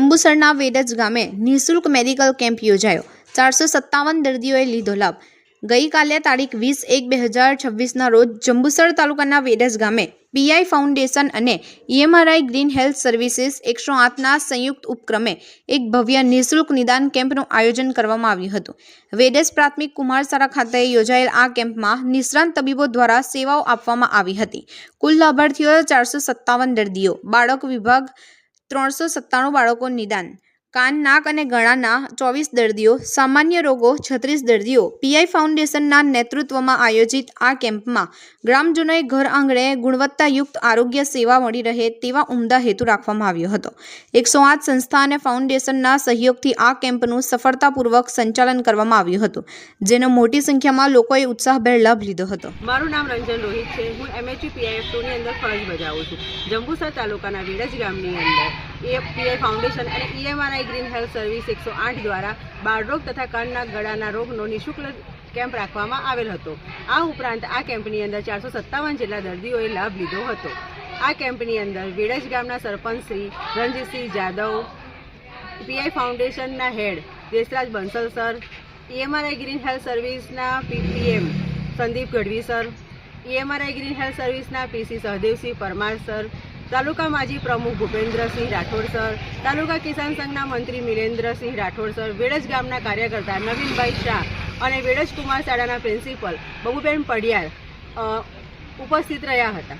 જંબુસરના વેડજ ગામે નિઃશુલ્ક medical camp યોજાયો. ચારસો સત્તાવન દર્દીઓએ લીધો લાભ. ગઈકાલે તારીખ વીસ એક બે હજાર છવ્વીસના રોજ જંબુસર તાલુકાના વેડજ ગામે પીઆઈ ફાઉન્ડેશન અને ઈએમઆરઆઈ ગ્રીન હેલ્થ સર્વિસીસ એકસો આઠના સંયુક્ત ઉપક્રમે એક ભવ્ય નિઃશુલ્ક નિદાન કેમ્પનું આયોજન કરવામાં આવ્યું હતું. વેડજ પ્રાથમિક કુમારસારા ખાતે યોજાયેલ આ કેમ્પમાં નિષ્ણાંત તબીબો દ્વારા સેવાઓ આપવામાં આવી હતી. કુલ લાભાર્થીઓ ચારસો સત્તાવન દર્દીઓ. બાળક વિભાગ ત્રણસો સત્તાણું બાળકો નિદાન કાન, નાક અને ગળાના ચોવીસ દર્દીઓ, સામાન્ય રોગો છત્રીસ દર્દીઓ, પીઆઈ ફાઉન્ડેશનના નેતૃત્વમાં આયોજિત આ કેમ્પમાં ગ્રામજનોએ ઘર આંગણે ગુણવત્તાયુક્ત આરોગ્ય સેવા મળી રહે તેવા ઉમદા હેતુ રાખવામાં આવ્યો હતો. એકસો આઠ સંસ્થા અને ફાઉન્ડેશનના સહયોગથી આ કેમ્પનું સફળતાપૂર્વક સંચાલન કરવામાં આવ્યું હતું, જેનો મોટી સંખ્યામાં લોકોએ ઉત્સાહભેર લાભ લીધો હતો. મારું નામ રંજન રોહિત છે. હું એમએચયુ પીઆઈએફ ટુની અંદર ફરજ બજાવું છું. જંબુસર તાલુકાના વિરજ ગામની અંદર એ ફાઉન્ડેશન અને ઈએમઆરઆઈ ગ્રીન હેલ્થ સર્વિસ એકસો આઠ દ્વારા બાળરોગ તથા કાનના ગળાના રોગનો નિઃશુલ્ક કેમ્પ રાખવામાં આવેલ હતો. આ ઉપરાંત આ કેમ્પની અંદર ચારસો સત્તાવન જેટલા દર્દીઓએ લાભ લીધો હતો. આ કેમ્પની અંદર વિડજ ગામના સરપંચ શ્રી રણજીતસિંહ જાદવ, પીઆઈ ફાઉન્ડેશનના head Deshraj Bansal sir, EMRI green health સર્વિસના PPM Sandeep Gadhvi sir, EMRI green health સર્વિસના PC Sahdevsinh Parmar sir taluka માજી પ્રમુખ ભૂપેન્દ્રસિંહ રાઠોડ સર, તાલુકા કિસાન સંઘના મંત્રી મિરેન્દ્રસિંહ રાઠોડ સર, વેડજ ગામના કાર્યકર્તા નવીનભાઈ શાહ અને વેડજ કુમાર શાળાના પ્રિન્સિપલ બબુબેન પડિયાર ઉપસ્થિત રહ્યા હતા.